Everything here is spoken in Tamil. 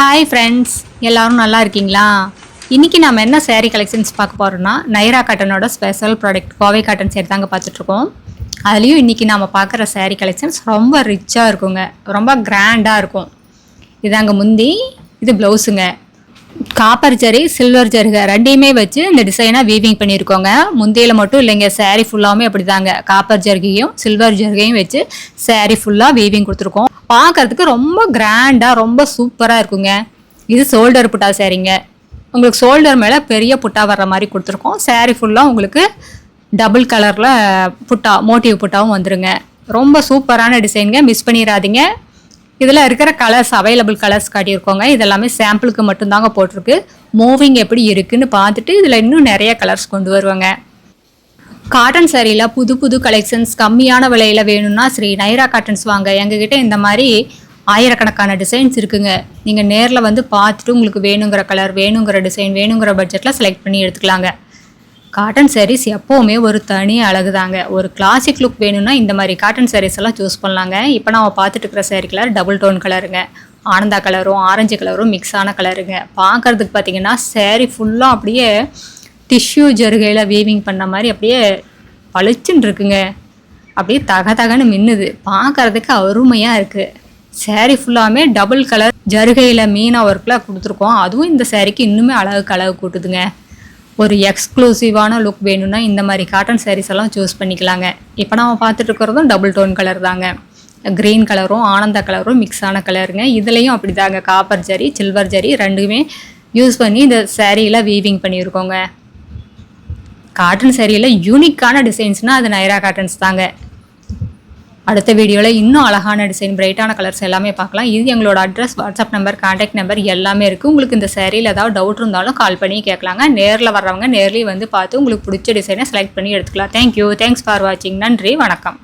ஹாய் ஃப்ரெண்ட்ஸ் எல்லோரும் நல்லா இருக்கீங்களா? இன்றைக்கி நம்ம என்ன சேரீ கலெக்ஷன்ஸ் பார்க்க போகிறோம்னா Naira காட்டனோட special product Kovai cotton saree தாங்க பார்த்துட்ருக்கோம். அதுலேயும் இன்றைக்கி நம்ம பார்க்குற சேரீ கலெக்ஷன்ஸ் ரொம்ப ரிச்சாக இருக்குங்க. ரொம்ப கிராண்டாக இருக்கும். இதாங்க முந்தி இது ப்ளவுஸுங்க காப்பர் ஜரி சில்வர் ஜரிக ரெண்டையுமே வச்சு இந்த டிசைனாக வீவிங் பண்ணியிருக்கோங்க. முந்தையில் மட்டும் இல்லைங்க சேரீ ஃபுல்லாகவுமே அப்படி தாங்க காப்பர் ஜருகையும் சில்வர் ஜருகையும் வச்சு சேரீ ஃபுல்லாக வீவிங் கொடுத்துருக்கோம். பார்க்கறதுக்கு ரொம்ப கிராண்டாக ரொம்ப சூப்பராக இருக்குங்க. இது ஷோல்டர் புட்டா சேரீங்க. உங்களுக்கு ஷோல்டர் மேலே பெரிய புட்டா வர்ற மாதிரி கொடுத்துருக்கோம். சேரீ ஃபுல்லாக உங்களுக்கு டபுள் கலரில் புட்டா மோட்டிவ் புட்டாவும் வந்துருங்க. ரொம்ப சூப்பரான டிசைனுங்க மிஸ் பண்ணிடாதீங்க இதில் இருக்கிற கலர்ஸ் அவைலபிள் கலர்ஸ் காட்டியிருக்கோங்க. இதெல்லாமே சாம்பிளுக்கு மட்டும்தாங்க போட்டிருக்கு. மூவிங் எப்படி இருக்குன்னு பார்த்துட்டு இதில் இன்னும் நிறைய கலர்ஸ் கொண்டு வருவாங்க. காட்டன் சேரீயில் புது புது கலெக்ஷன்ஸ் கம்மியான விலையில் வேணும்னா ஸ்ரீ நைரா காட்டன்ஸ் வாங்க. எங்ககிட்ட இந்த மாதிரி ஆயிரக்கணக்கான டிசைன்ஸ் இருக்குங்க. நீங்கள் நேரில் வந்து பார்த்துட்டு உங்களுக்கு வேணுங்கிற கலர் வேணுங்கிற டிசைன் வேணுங்கிற பட்ஜெட்டில் செலக்ட் பண்ணி எடுத்துக்கலாங்க. காட்டன் சாரீஸ் எப்போவுமே ஒரு தனி அழகு தாங்க ஒரு கிளாசிக் லுக் வேணும்னா இந்த மாதிரி காட்டன் சாரீஸ் எல்லாம் சூஸ் பண்ணலாங்க. இப்போ நம்ம பார்த்துட்டு இருக்கிற சாரீ கலர் டபுள் டோன் கலருங்க ஆனந்தா கலரும் ஆரஞ்சு கலரும் மிக்ஸ் ஆன கலருங்க பார்க்கறதுக்கு பார்த்தீங்கன்னா சாரீ ஃபுல்லாக அப்படியே டிஷ்யூ ஜருகையில் வீவிங் பண்ண மாதிரி அப்படியே பளிச்சுன்னு இருக்குங்க. அப்படியே தக தகன்னு மின்னுது. பார்க்கறதுக்கு அருமையாக இருக்குது சேரீ ஃபுல்லாமே டபுள் கலர் ஜருகையில் மீனாக ஒர்க்கில் கொடுத்துருக்கோம். அதுவும் இந்த சேரீக்கு இன்னுமே அழகுக்கு அழகு கூட்டுதுங்க. ஒரு எக்ஸ்க்ளூசிவான லுக் வேணும்னா இந்த மாதிரி காட்டன் சாரீஸ் எல்லாம் சூஸ் பண்ணிக்கலாங்க. இப்போ நம்ம பார்த்துட்டு இருக்கிறதும் டபுள் டோன் கலர் தாங்க. க்ரீன் கலரும் ஆனந்த கலரும் மிக்ஸ் ஆன கலருங்க இதுலேயும் அப்படி தாங்க காப்பர் ஜரி சில்வர் ஜரி ரெண்டுமே யூஸ் பண்ணி இந்த சேரீயில் வீவிங் பண்ணியிருக்கோங்க. காட்டன் சேரீயில் யூனிக்கான டிசைன்ஸ்னால் அது நைரா காட்டன்ஸ் தாங்க. அடுத்த வீடியோவில் இன்னும் அழகான டிசைன் பிரைட்டான கலர்ஸ் எல்லாமே பார்க்கலாம். இது எங்களோட address WhatsApp number contact number எல்லாமே இருக்குது உங்களுக்கு இந்த சேரீயில் ஏதாவது டவுட் இருந்தாலும் கால் பண்ணி கேட்கலாங்க. நேரில் வர்றவங்க நேர்லேயே வந்து பார்த்து உங்களுக்கு பிடிச்ச டிசைனை செலக்ட் பண்ணி எடுத்துக்கலாம். தேங்க்யூ தேங்க்ஸ் ஃபார் வாட்சிங் நன்றி. வணக்கம்.